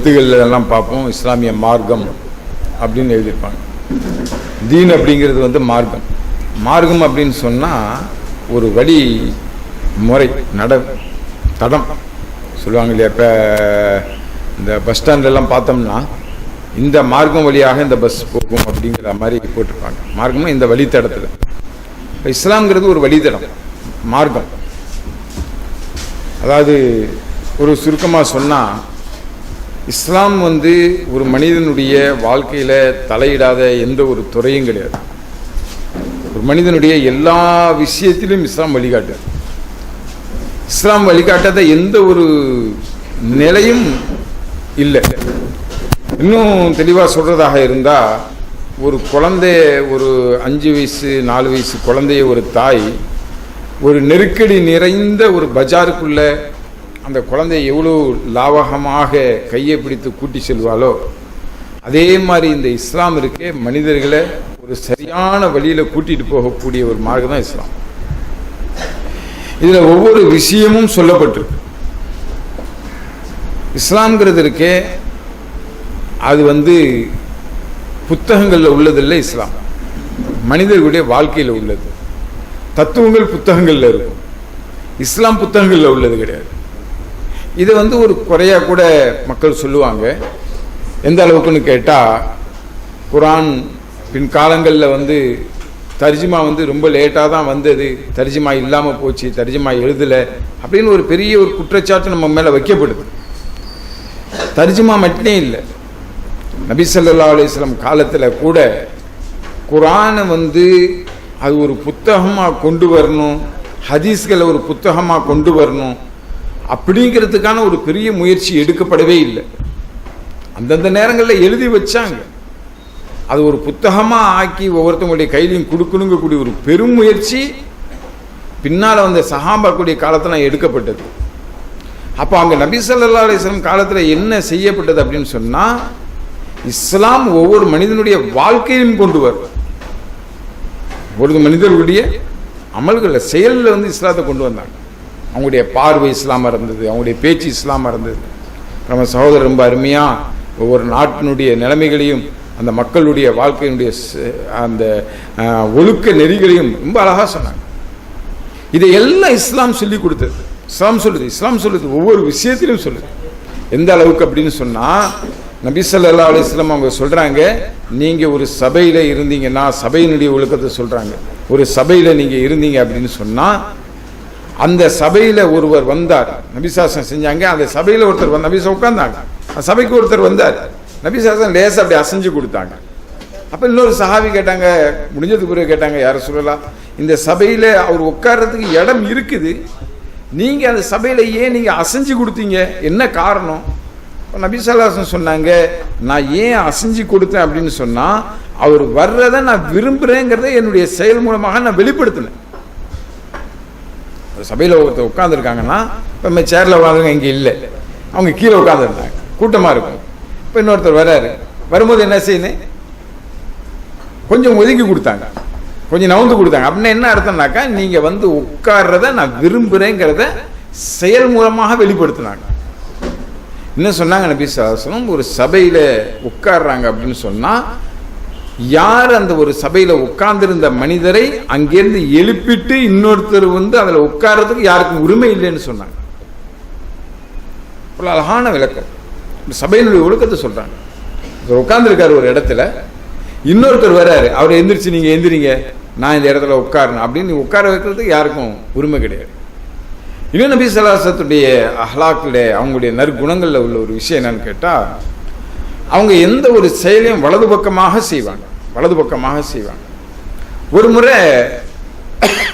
எழுத்துக்கள் எல்லாம் பார்ப்போம். இஸ்லாமிய மார்க்கம் அப்படின்னு எழுதியிருப்பாங்க. தீன் அப்படிங்கிறது வந்து மார்க்கம். மார்க்கம் அப்படின்னு சொன்னால் ஒரு வழி முறை நட தடம். சொல்லுவாங்க இல்லையா இப்போ இந்த பஸ் ஸ்டாண்ட்லலாம் பார்த்தோம்னா இந்த மார்க்கம் வழியாக இந்த பஸ் போகும் அப்படிங்கிற மாதிரி போட்டிருப்பாங்க. மார்க்கம்னா இந்த வழித்தடத்தில் இப்போ இஸ்லாம்ங்கிறது ஒரு வழித்தடம் மார்க்கம். அதாவது ஒரு சுருக்கமாக சொன்னால் இஸ்லாம் வந்து ஒரு மனிதனுடைய வாழ்க்கையில் தலையிடாத எந்த ஒரு துறையும் கிடையாது. ஒரு மனிதனுடைய எல்லா விஷயத்திலும் இஸ்லாம் வழிகாட்டு. இஸ்லாம் வழிகாட்டாத எந்த ஒரு நிலையும் இல்லை. இன்னும் தெளிவாக சொல்கிறதாக இருந்தால் ஒரு குழந்தைய ஒரு அஞ்சு வயசு நாலு வயசு குழந்தைய ஒரு தாய் ஒரு நெருக்கடி நிறைந்த ஒரு பஜாருக்குள்ள அந்த குழந்தைய எவ்வளோ லாவகமாக கையை பிடித்து கூட்டி செல்வாளோ அதே மாதிரி இந்த இஸ்லாம் இருக்கே மனிதர்களை ஒரு சரியான வழியில் கூட்டிட்டு போகக்கூடிய ஒரு மார்க்கம் தான் இஸ்லாம். இதில் ஒவ்வொரு விஷயமும் சொல்லப்பட்டிருக்கு. இஸ்லாம்ங்கிறது இருக்கே அது வந்து புத்தகங்களில் உள்ளதில்லை இஸ்லாம். மனிதர்களுடைய வாழ்க்கையில் உள்ளது. தத்துவங்கள் புத்தகங்களில் இருக்கும். இஸ்லாம் புத்தகங்களில் உள்ளது கிடையாது. இதை வந்து ஒரு குறையாக கூட மக்கள் சொல்லுவாங்க. எந்த அளவுக்குன்னு கேட்டால் குரான் பின்காலங்களில் வந்து தர்ஜிமா வந்து ரொம்ப லேட்டாக தான் வந்தது. தர்ஜிமா இல்லாமல் போச்சு தர்ஜிமா எழுதலை அப்படின்னு ஒரு பெரிய ஒரு குற்றச்சாட்டு நம்ம மேலே வைக்கப்படுது. தர்ஜிமா மட்டுமே இல்லை. நபி சல்லா அலிஸ்லாம் காலத்தில் கூட குரானை வந்து அது ஒரு புத்தகமாக கொண்டு வரணும் ஹதீஸ்களை ஒரு புத்தகமாக கொண்டு வரணும் அப்படிங்கிறதுக்கான ஒரு பெரிய முயற்சி எடுக்கப்படவே இல்லை. அந்தந்த நேரங்களில் எழுதி வச்சாங்க. அது ஒரு புத்தகமாக ஆக்கி ஒவ்வொருத்தவங்களுடைய கையிலையும் கொடுக்கணுங்கக்கூடிய ஒரு பெரும் முயற்சி. பின்னால் வந்த சஹாபாக்குடைய காலத்தில் எடுக்கப்பட்டது. அப்போ அங்கே நபி சல்லா அலிஸ்லாம் காலத்தில் என்ன செய்யப்பட்டது அப்படின்னு சொன்னால் இஸ்லாம் ஒவ்வொரு மனிதனுடைய வாழ்க்கையிலும் கொண்டு வரும் ஒரு மனிதர்களுடைய அமல்களில் செயலில் வந்து இஸ்லாத்தை கொண்டு வந்தாங்க. அவங்களுடைய பார்வை இஸ்லாமாக இருந்தது அவங்களுடைய பேச்சு இஸ்லாமாக இருந்தது. நம்ம சகோதரர் ரொம்ப அருமையாக ஒவ்வொரு நாட்டினுடைய நிலைமைகளையும் அந்த மக்களுடைய வாழ்க்கையினுடைய அந்த ஒழுக்க நெறிகளையும் ரொம்ப அழகாக சொன்னாங்க. இதை எல்லாம் இஸ்லாம் சொல்லி கொடுத்தது. இஸ்லாம் சொல்லுது இஸ்லாம் சொல்லுது ஒவ்வொரு விஷயத்திலும் சொல்லுது. எந்த அளவுக்கு அப்படின்னு சொன்னால் நபி சல்லா அலிஸ்லாம் அவங்க சொல்கிறாங்க நீங்கள் ஒரு சபையில் இருந்தீங்கன்னா சபையினுடைய ஒழுக்கத்தை சொல்கிறாங்க ஒரு சபையில் நீங்கள் இருந்தீங்க அப்படின்னு சொன்னால் அந்த சபையில் ஒருவர் வந்தார். நபிசாசனம் செஞ்சாங்க. அந்த சபையில் ஒருத்தர் வந்து நபிசா உட்கார்ந்தாங்க. சபைக்கு ஒருத்தர் வந்தார். நபிசாசன் லேசாக அப்படி அசைஞ்சு கொடுத்தாங்க. அப்போ இன்னொரு சஹாவி கேட்டாங்க முடிஞ்சதுக்கு பிறகு கேட்டாங்க யார சொல்லலாம் இந்த சபையில் அவர் உட்கார்றதுக்கு இடம் இருக்குது. நீங்கள் அந்த சபையில் ஏன் நீங்கள் அசைஞ்சு கொடுத்தீங்க? என்ன காரணம்? நபிசல்லாசன் சொன்னாங்க நான் ஏன் அசைஞ்சு கொடுத்தேன்? அப்படின்னு சொன்னால் அவர் வர்றதை நான் விரும்புகிறேங்கிறத என்னுடைய செயல் மூலமாக நான் வெளிப்படுத்தினேன். சபையில் ஒருத்தர் உட்காந்துருக்காங்கன்னா இப்போ நம்ம சேரில் உட்காந்துருங்க இங்கே இல்லை. அவங்க கீழே உட்காந்துருந்தாங்க கூட்டமாக இருக்கும். இப்போ இன்னொருத்தர் வராரு. வரும்போது என்ன செய்யணும் கொஞ்சம் ஒதுக்கி கொடுத்தாங்க. கொஞ்சம் நவுந்து கொடுத்தாங்க. அப்படின்னா என்ன அர்த்தம்னாக்கா நீங்கள் வந்து உட்கார்றத நான் விரும்புகிறேங்கிறத செயல் மூலமாக வெளிப்படுத்தினாங்க. என்ன சொன்னாங்க நபி சாசனம் ஒரு சபையில் உட்கார்றாங்க அப்படின்னு சொன்னால் யார் அந்த ஒரு சபையில் உட்கார்ந்திருந்த மனிதரை அங்கேருந்து எழுப்பிட்டு இன்னொருத்தர் வந்து அதில் உட்கார்றதுக்கு யாருக்கும் உரிமை இல்லைன்னு சொன்னாங்க. ஒரு அழகான விளக்கம். சபையினுடைய ஒழுக்கத்தை சொல்கிறாங்க இவர் உட்கார்ந்துருக்காரு ஒரு இடத்துல. இன்னொருத்தர் வர்றாரு அவர் எந்திரிச்சு நீங்கள் எந்திரிங்க. நான் இந்த இடத்துல உட்காரணும். அப்படின்னு உட்கார வைக்கிறதுக்கு யாருக்கும் உரிமை கிடையாது. இன்னும் நபி சலாசத்துடைய அஹ்லாக்கில் அவங்களுடைய நற்குணங்களில் உள்ள ஒரு விஷயம் என்னன்னு கேட்டால் அவங்க எந்த ஒரு செயலையும் வலது பக்கமாக செய்வாங்க. வலது பக்கமாக செய்வாங்க. ஒரு முறை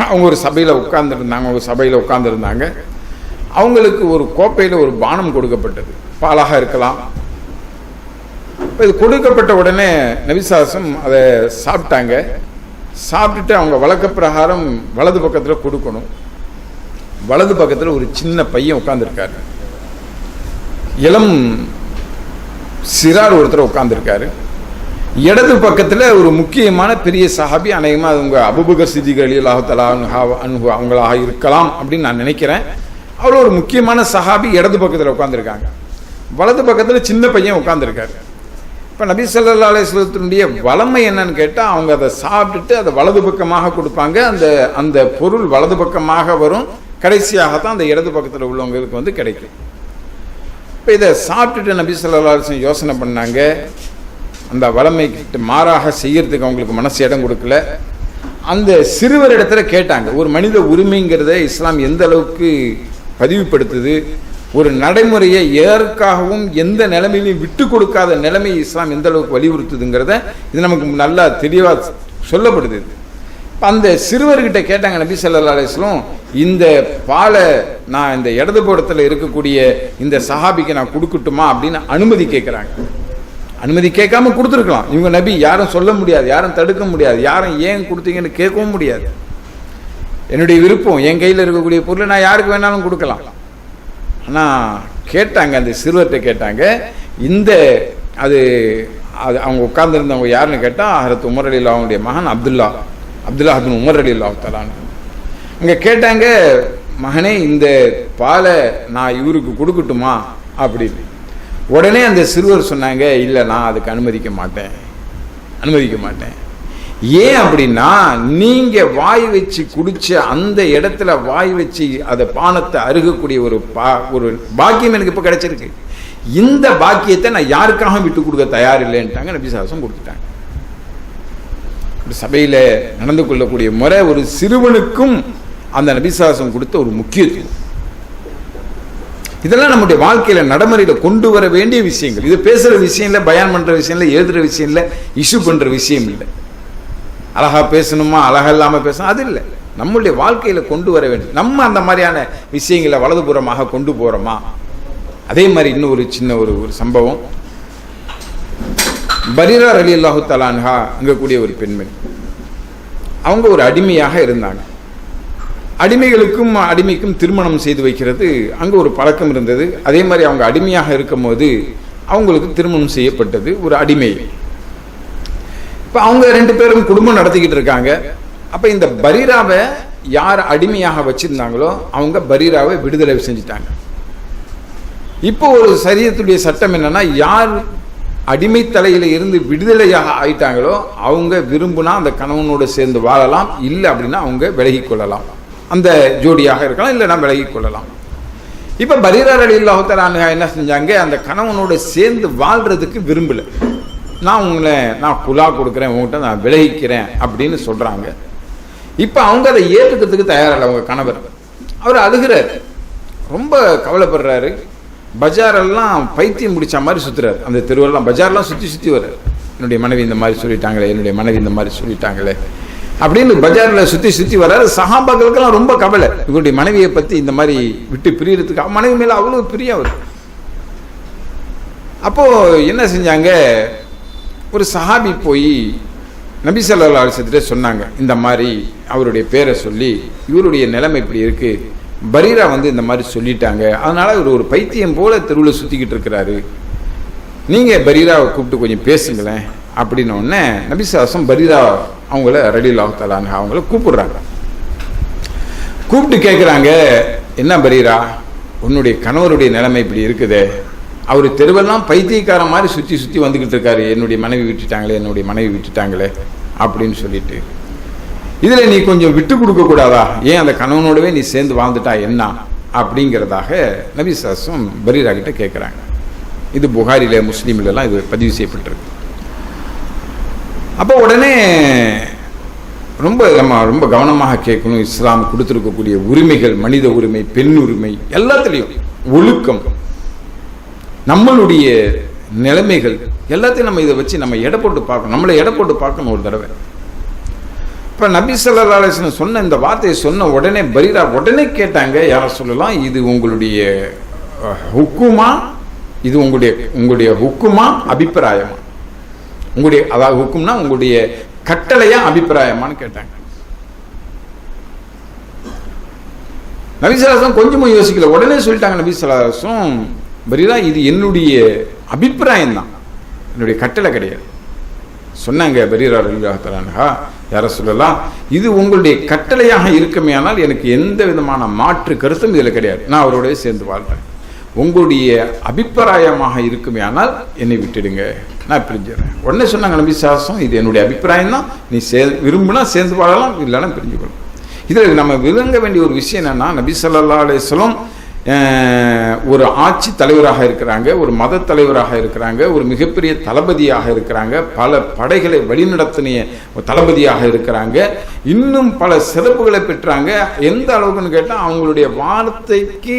அவங்க ஒரு சபையில் உட்கார்ந்துருந்தாங்க ஒரு சபையில் உட்கார்ந்துருந்தாங்க. அவங்களுக்கு ஒரு கோப்பையில் ஒரு பானம் கொடுக்கப்பட்டது. பாலாக இருக்கலாம். இப்போ இது கொடுக்கப்பட்ட உடனே நபிசாசம் அதை சாப்பிட்டாங்க. சாப்பிட்டுட்டு அவங்க வழக்க பிரகாரம் வலது பக்கத்தில் கொடுக்கணும். வலது பக்கத்தில் ஒரு சின்ன பையன் உட்காந்துருக்காரு இளம் சிறார் ஒருத்தர் உட்காந்துருக்காரு இடது பக்கத்தில் ஒரு முக்கியமான பெரிய சஹாபி அநேகமாக அவங்க அபுபகர் சிதிகள் அல்லாஹலா அனுகு அவங்களாக இருக்கலாம் அப்படின்னு நான் நினைக்கிறேன். அவ்வளோ ஒரு முக்கியமான சஹாபி இடது பக்கத்தில் உட்காந்துருக்காங்க வலது பக்கத்தில் சின்ன பையன் உட்காந்துருக்காரு இப்போ நபி ஸல்லல்லாஹு அலிஸ்லத்தினுடைய வளமை என்னன்னு கேட்டால் அவங்க அதை சாப்பிட்டுட்டு அதை வலது பக்கமாக கொடுப்பாங்க. அந்த அந்த பொருள் வலது பக்கமாக வரும். கடைசியாக தான் அந்த இடது பக்கத்தில் உள்ளவங்களுக்கு வந்து கிடைக்கும். இப்போ இதை சாப்பிட்டுட்டு நபி ஸல்லல்லாஹு யோசனை பண்ணாங்க. அந்த வளமைக்கு மாறாக செய்யறதுக்கு அவங்களுக்கு மனசு இடம் கொடுக்கல. அந்த சிறுவர் இடத்துல கேட்டாங்க ஒரு மனித உரிமைங்கிறத இஸ்லாம் எந்த அளவுக்கு பதிவுபடுத்துது? ஒரு நடைமுறையை எதற்காகவும் எந்த நிலைமையிலையும் விட்டு கொடுக்காத நிலைமை இஸ்லாம் எந்த அளவுக்கு வலியுறுத்துதுங்கிறத இது நமக்கு நல்லா தெளிவாக சொல்லப்படுது. அந்த சிறுவர்கிட்ட கேட்டாங்க நபி ஸல்லல்லாஹு இந்த பாலை நான் இந்த இடது புறத்தில் இருக்கக்கூடிய இந்த சஹாபிக்கு நான் கொடுக்கட்டுமா அப்படின்னு அனுமதி கேட்குறாங்க அனுமதி கேட்காம கொடுத்துருக்கலாம். இவங்க நபி யாரும் சொல்ல முடியாது யாரும் தடுக்க முடியாது யாரும் ஏன் கொடுத்தீங்கன்னு கேட்கவும் முடியாது. என்னுடைய விருப்பம் என் கையில் இருக்கக்கூடிய பொருளை நான் யாருக்கு வேணாலும் கொடுக்கலாம். ஆனால் கேட்டாங்க அந்த சிறுவர்கிட்ட கேட்டாங்க இந்த அது அது அவங்க உட்கார்ந்துருந்தவங்க யாருன்னு கேட்டால் ஹரத் உமரலில் அவங்களுடைய மகன் அப்துல்லா. அப்துல்லா அப்துல் உமர் அலி அல்லா தலான் இங்கே கேட்டாங்க மகனே இந்த பாலை நான் இவருக்கு கொடுக்கட்டுமா? அப்படின்னு. உடனே அந்த சிறுவர் சொன்னாங்க இல்லை நான் அதுக்கு அனுமதிக்க மாட்டேன். அனுமதிக்க மாட்டேன். ஏன் அப்படின்னா நீங்கள் வாய் வச்சு குடிச்ச அந்த இடத்துல வாய் வச்சு அதை பானத்தை அருகக்கூடிய ஒரு பா ஒரு பாக்கியம் எனக்கு இப்போ கிடச்சிருக்கு. இந்த பாக்கியத்தை நான் யாருக்காகவும் விட்டு கொடுக்க தயார் இல்லைன்ட்டாங்க நபி சாசம் கொடுத்துட்டாங்க. சபையில் நடந்து கொள்ளக்கூடிய முறை ஒரு சிறுவனுக்கும் அந்த நபிசாசம் கொடுத்த ஒரு முக்கியத்துவம். இதெல்லாம் நம்முடைய வாழ்க்கையில் நடைமுறையில் கொண்டு வர வேண்டிய விஷயங்கள். இது பேசுகிற விஷயம் இல்லை பயான் பண்ணுற விஷயம் இல்லை எழுதுகிற விஷயம் இல்லை இஷ்யூ பண்ணுற விஷயம் இல்லை. அழகாக பேசணுமா அழகாக இல்லாமல் பேசணும் அது இல்லை. நம்முடைய வாழ்க்கையில் கொண்டு வர வேண்டும் நம்ம அந்த மாதிரியான விஷயங்களை வலதுபுறமாக கொண்டு போகிறோமா அதே மாதிரி இன்னும் ஒரு சின்ன ஒரு ஒரு சம்பவம். பரீரா அலி அல்லாஹு தலான்ஹா அங்கக்கூடிய ஒரு பெண்மணி. அவங்க ஒரு அடிமையாக இருந்தாங்க. அடிமைகளுக்கும் அடிமைக்கும் திருமணம் செய்து வைக்கிறது. அங்கே ஒரு பழக்கம் இருந்தது. அதே மாதிரி அவங்க அடிமையாக இருக்கும்போது அவங்களுக்கு திருமணம் செய்யப்பட்டது. ஒரு அடிமை. இப்போ அவங்க ரெண்டு பேரும் குடும்பம் நடத்திக்கிட்டு இருக்காங்க. அப்போ இந்த பரீராவை யார் அடிமையாக வச்சுருந்தாங்களோ அவங்க பரீராவை விடுதலை செஞ்சுட்டாங்க. இப்போ ஒரு சரியத்துடைய சட்டம் என்னன்னா யார் அடிமை தலையில இருந்து விடுதலையாக ஆயிட்டாங்களோ அவங்க விரும்புனா அந்த கணவனோடு சேர்ந்து வாழலாம். இல்லை அப்படின்னா அவங்க விலகி கொள்ளலாம். அந்த ஜோடியாக இருக்கலாம் இல்லைனா விலகி கொள்ளலாம். இப்போ பரீரார் அலி இல்லாஹத்தலானுகா என்ன செஞ்சாங்க? அந்த கணவனோட சேர்ந்து வாழ்றதுக்கு விரும்பல. நான் உங்களை நான் குலா கொடுக்குறேன் உங்கள்கிட்ட நான் விலகிக்கிறேன் அப்படின்னு சொல்கிறாங்க இப்போ அவங்க அதை ஏற்றுக்கிறதுக்கு தயாரில்லை அவங்க கணவர். அவர் அழுகிறார். ரொம்ப கவலைப்படுறாரு. பஜாரெல்லாம் பைத்தியம் முடிச்ச மாதிரி சுத்துறாரு. அந்த தெருவெல்லாம் பஜார்லாம் சுற்றி சுற்றி வர்றாரு. என்னுடைய மனைவி இந்த மாதிரி சொல்லிட்டாங்களே என்னுடைய மனைவி இந்த மாதிரி சொல்லிட்டாங்களே அப்படின்னு பஜாரில் சுற்றி சுற்றி வர்றாரு. சகாபாக்களுக்கெல்லாம் ரொம்ப கவலை. இவருடைய மனைவியை பற்றி இந்த மாதிரி விட்டு பிரியறதுக்கு மனைவி மேலே அவ்வளோ பிரியம் அவர். அப்போது என்ன செஞ்சாங்க? ஒரு சஹாபி போய் நபி சொல்லா அலிசத்திட்ட சொன்னாங்க. இந்த மாதிரி அவருடைய பேரை சொல்லி இவருடைய நிலைமை இப்படி இருக்கு. பரீரா வந்து இந்த மாதிரி சொல்லிட்டாங்க. அதனால் இவர் ஒரு பைத்தியம் போல தெருவில் சுற்றிக்கிட்டு இருக்கிறாரு. நீங்கள் பரீராவை கூப்பிட்டு கொஞ்சம் பேசுங்களேன் அப்படின்னோடனே நபிசாசம் பரீரா அவங்கள ரலிலாஹு அவங்கள கூப்பிடுறாங்க. கூப்பிட்டு கேட்குறாங்க என்ன பரீரா உன்னுடைய கணவருடைய நிலைமை இப்படி இருக்குது. அவர் தெருவெல்லாம் பைத்தியக்காரன் மாதிரி சுற்றி சுற்றி வந்துக்கிட்டு இருக்காரு. என்னுடைய மனைவி விட்டுட்டாங்களே என்னுடைய மனைவி விட்டுட்டாங்களே அப்படின்னு சொல்லிட்டு இதில் நீ கொஞ்சம் விட்டு கொடுக்க கூடாதா? ஏன் அந்த கணவனோடவே நீ சேர்ந்து வாழ்ந்துட்டா என்ன? அப்படிங்கிறதாக நபி சாசம் பரீரா கிட்ட கேட்குறாங்க இது புகாரில முஸ்லீம்லலாம் இது பதிவு செய்யப்பட்டிருக்கு. அப்போ உடனே ரொம்ப நம்ம ரொம்ப கவனமாக கேட்கணும். இஸ்லாம் கொடுத்துருக்கக்கூடிய உரிமைகள் மனித உரிமை பெண் உரிமை எல்லாத்துலேயும் ஒழுக்கம் நம்மளுடைய நிலைமைகள் எல்லாத்தையும் நம்ம இதை வச்சு நம்ம எடை போட்டு பார்க்கணும். நம்மளை எடை போட்டு பார்க்கணும் ஒரு தடவை. இப்போ நபி சொல்லா அலிஸ்லம் சொன்ன இந்த வார்த்தையை சொன்ன உடனே பரீரா உடனே கேட்டாங்க யாரை சொல்லலாம் இது உங்களுடைய ஹுக்குமா? இது உங்களுடைய உங்களுடைய ஹுக்குமா? அபிப்பிராயமா? உங்களுடைய அதாவது ஹுக்கும்னா உங்களுடைய கட்டளையா அபிப்பிராயமான்னு கேட்டாங்க. நபிசலாசம் கொஞ்சமும் யோசிக்கல. உடனே சொல்லிட்டாங்க நபிசலாசம் பரீரா இது என்னுடைய அபிப்பிராயம் தான் என்னுடைய கட்டளை கிடையாது. சொன்னாங்க பரீரார் அல்லாஹாலா யார சொல்லலாம் இது உங்களுடைய கட்டளையாக இருக்குமே ஆனால் எனக்கு எந்த விதமான மாற்று கருத்தும் இதில் கிடையாது. நான் அவரோடய சேர்ந்து வாழ்கிறேன் உங்களுடைய அபிப்பிராயமாக இருக்குமே ஆனால் என்னை விட்டுடுங்க. நான் பிரிஞ்சிடுறேன் உடனே சொன்னாங்க நம்பி சாசம் இது என்னுடைய அபிப்பிராயம் தான். நீ சே விரும்புனா சேர்ந்து வாழலாம் இல்லைன்னா பிரிஞ்சுக்கணும் இதில் நம்ம விளங்க வேண்டிய ஒரு விஷயம் என்னென்னா நபி ஸல்லல்லாஹு அலைஹி ஒரு ஆட்சி தலைவராக இருக்கிறாங்க ஒரு மத தலைவராக இருக்கிறாங்க ஒரு மிகப்பெரிய தளபதியாக இருக்கிறாங்க பல படைகளை வழிநடத்தினிய தளபதியாக இருக்கிறாங்க. இன்னும் பல சிறப்புகளை பெற்றாங்க. எந்த அளவுக்குன்னு கேட்டால் அவங்களுடைய வார்த்தைக்கு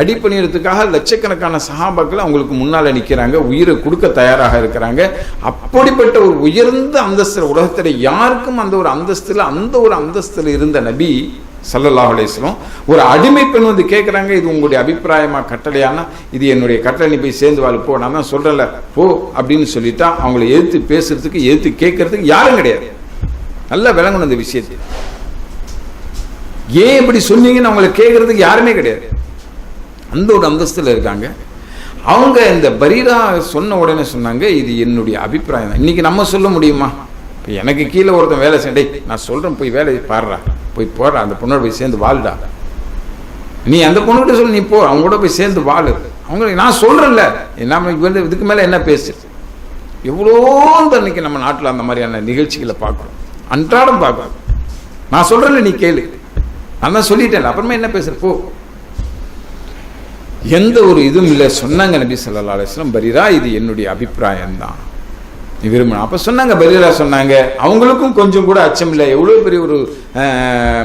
அடிப்பணியறதுக்காக லட்சக்கணக்கான சகாபாக்கள் அவங்களுக்கு முன்னால் நிற்கிறாங்க உயிரை கொடுக்க தயாராக இருக்கிறாங்க. அப்படிப்பட்ட ஒரு உயர்ந்த அந்தஸ்தில் உலகத்தில் யாருக்கும் அந்த ஒரு அந்தஸ்தில் அந்த ஒரு அந்தஸ்தில் இருந்த நபி சல்லல்லாஹ் அலைஹிஸ்ஸலாம் ஒரு அடிமை பெண் வந்து கேட்குறாங்க இது உங்களுடைய அபிப்பிராயமா கட்டளையானா? இது என்னுடைய கட்டளை போய் சேர்ந்து வாழ் போ. நான் தான் சொல்கிறல போ அப்படின்னு சொல்லிட்டா அவங்கள எதிர்த்து பேசுறதுக்கு எதிர்த்து கேட்கறதுக்கு யாரும் கிடையாது. நல்லா விளங்கணும் இந்த விஷயத்தை. ஏன் இப்படி சொன்னீங்கன்னு அவங்கள கேட்கறதுக்கு யாருமே கிடையாது. அந்த ஒரு அந்தஸ்தில் இருக்காங்க. அவங்க இந்த பரீரா சொன்ன உடனே சொன்னாங்க இது என்னுடைய அபிப்பிராயம் இன்னைக்கு நம்ம சொல்ல முடியுமா? இப்போ எனக்கு கீழே ஒருத்தன் வேலை செய்ய டேய் நான் சொல்கிறேன் போய் வேலையை பாடுறா. போய் போடுறா அந்த பொண்ணோட போய் சேர்ந்து வாழ்டா. நீ அந்த பொண்ணுகிட்ட சொல்லி நீ போ அவங்க கூட போய் சேர்ந்து வாழு. அவங்களுக்கு நான் சொல்கிறேன்ல நம்ம வந்து இதுக்கு மேலே என்ன பேசு? எவ்வளோ இந்த நம்ம நாட்டில் அந்த மாதிரியான நிகழ்ச்சிகளை பார்க்குறோம் அன்றாடம் பார்க்குறோம் நான் சொல்கிறேன்ல நீ கேளு. நான் தான் சொல்லிட்டேன் அப்புறமா என்ன பேசுற? போ. எந்த ஒரு இதுவும் இல்லை சொன்னாங்க நபி ஸல்லல்லாஹு அலைஹி பரிரா இது என்னுடைய அபிப்பிராயம்தான். நீ விரும்பின அப்போ சொன்னாங்க பதிலாக சொன்னாங்க. அவங்களுக்கும் கொஞ்சம் கூட அச்சம் இல்லை. எவ்வளோ பெரிய ஒரு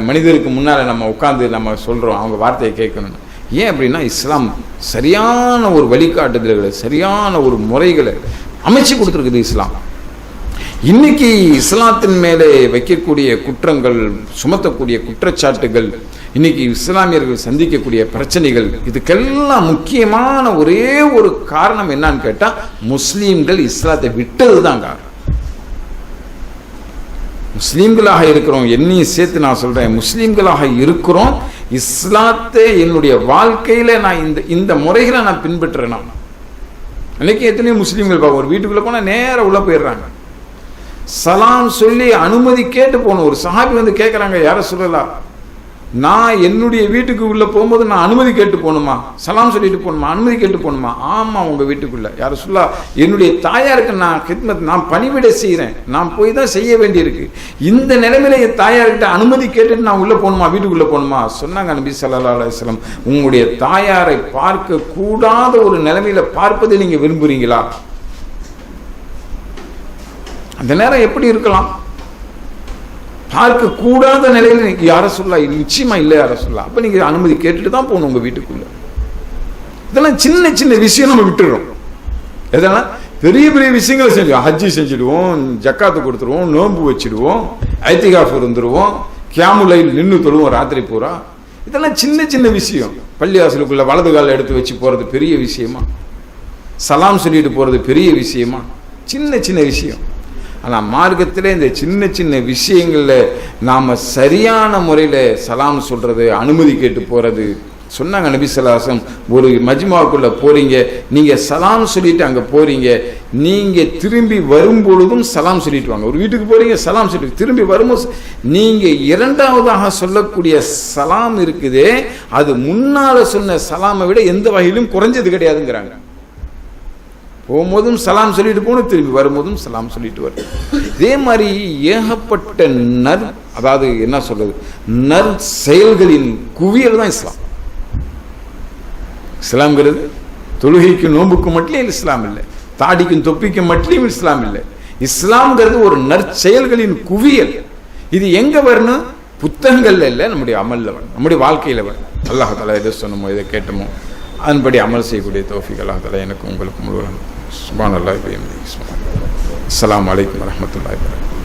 மனிதருக்கு முன்னால் நம்ம உட்காந்து நம்ம சொல்கிறோம் அவங்க வார்த்தையை கேட்கணும்னு. ஏன் அப்படின்னா இஸ்லாம் சரியான ஒரு வழிகாட்டுதல்களை சரியான ஒரு முறைகளை அமைச்சு கொடுத்துருக்குது இஸ்லாம். இன்னைக்கு இஸ்லாத்தின் மேலே வைக்கக்கூடிய குற்றங்கள் சுமத்தக்கூடிய குற்றச்சாட்டுகள் இன்னைக்கு இஸ்லாமியர்கள் சந்திக்கக்கூடிய பிரச்சனைகள் இதுக்கெல்லாம் முக்கியமான ஒரே ஒரு காரணம் என்னன்னு கேட்டால் முஸ்லீம்கள் இஸ்லாத்தை விட்டது தான் காரணம். முஸ்லீம்களாக இருக்கிறோம் என்னையும் சேர்த்து நான் சொல்கிறேன் முஸ்லீம்களாக இருக்கிறோம் இஸ்லாத்தை என்னுடைய வாழ்க்கையில் நான் இந்த இந்த முறைகளை நான் பின்பற்றுறேன் நான் அன்னைக்கு எத்தனையோ முஸ்லீம்கள் பார்ப்போம் ஒரு வீட்டுக்குள்ளே போனால் நேராக உள்ளே போயிடுறாங்க. சலாம் சொல்லி அனுமதி கேட்டு போகணும் ஒரு சஹாபி வந்து கேட்குறாங்க யாரை சொல்லலாம் நான் என்னுடைய வீட்டுக்கு உள்ளே போகும்போது நான் அனுமதி கேட்டு போகணுமா? சலாம் சொல்லிட்டு போகணுமா? அனுமதி கேட்டு போகணுமா? ஆமா உங்கள் வீட்டுக்குள்ளே. யார சொல்லா என்னுடைய தாயாருக்கு நான் கித்மத் நான் பணிவிடை செய்கிறேன் நான் போய் தான் செய்ய வேண்டியிருக்கு. இந்த நிலைமையில என் தாயார்கிட்ட அனுமதி கேட்டுட்டு நான் உள்ளே போகணுமா? வீட்டுக்குள்ளே போகணுமா? சொன்னாங்க நபி சல்லா அலுவலம் உங்களுடைய தாயாரை பார்க்க கூடாத ஒரு நிலைமையில பார்ப்பதை நீங்கள் விரும்புகிறீங்களா அந்த நேரம் எப்படி இருக்கலாம்? பார்க்க கூடாத நிலையில் நீங்க யார சொல்லா நிச்சயமா இல்லை யார சொல்லா அப்ப நீங்க அனுமதி கேட்டுட்டு தான் போகணும் உங்க வீட்டுக்குள்ள. இதெல்லாம் சின்ன சின்ன விஷயம் நம்ம விட்டுடுறோம் எதெல்லாம்? பெரிய பெரிய விஷயங்களை செஞ்சோம் ஹஜ்ஜி செஞ்சுடுவோம் ஜக்காத்து கொடுத்துருவோம் நோன்பு வச்சிடுவோம் ஐத்திகாஃப் இருந்துருவோம் கேமுலையில் நின்று தொழுவோம் ராத்திரி பூரா. இதெல்லாம் சின்ன சின்ன விஷயம். பள்ளிவாசலுக்குள்ள வலது கால எடுத்து வச்சு போறது பெரிய விஷயமா? சலாம் சொல்லிட்டு போறது பெரிய விஷயமா? சின்ன சின்ன விஷயம். ஆனால் மார்க்கத்தில் இந்த சின்ன சின்ன விஷயங்களில் நாம் சரியான முறையில் சலாம் சொல்கிறது அனுமதி கேட்டு போகிறது சொன்னாங்க நபிசலாசம் ஒரு மஜ்மாவுக்குள்ளே போகிறீங்க நீங்கள் சலாம் சொல்லிட்டு அங்கே போகிறீங்க நீங்கள் திரும்பி வரும் பொழுதும் சலாம் சொல்லிட்டு வாங்க. ஒரு வீட்டுக்கு போகிறீங்க சலாம் சொல்லிட்டு திரும்பி வரும்போது நீங்கள் இரண்டாவதாக சொல்லக்கூடிய சலாம் இருக்குதே அது முன்னால் சொன்ன சலாமை விட எந்த வகையிலும் குறைஞ்சது கிடையாதுங்கிறாங்க. போகும்போதும் சலாம் சொல்லிட்டு போகணும் திரும்பி வரும்போதும் சலாம் சொல்லிட்டு வரும். இதே மாதிரி ஏகப்பட்ட நற் அதாவது என்ன சொல்றது நற் செயல்களின் குவியல் தான் இஸ்லாம். இஸ்லாம்ங்கிறது தொழுகைக்கும் நோம்புக்கும் மட்டும் இஸ்லாம் இல்லை தாடிக்கும் தொப்பிக்கும் மட்டும் இஸ்லாம் இல்லை. இஸ்லாம்ங்கிறது ஒரு நற்செயல்களின் குவியல். இது எங்க வரணும்? புத்தகங்கள்ல இல்லை நம்முடைய அமல்ல வரணும் நம்முடைய வாழ்க்கையில வரணும். அல்லாஹால எதை சொன்னமோ எதை கேட்டமோ அதன்படி அமல் செய்யக்கூடிய தோஃபிக் அல்லாஹால எனக்கும் எனக்கு உங்களுக்கு முழுவதும் சுபான் அல்லாஹ் அஸ்லாம் வலைக்கம் வரமத்துல்லாய் வரகம்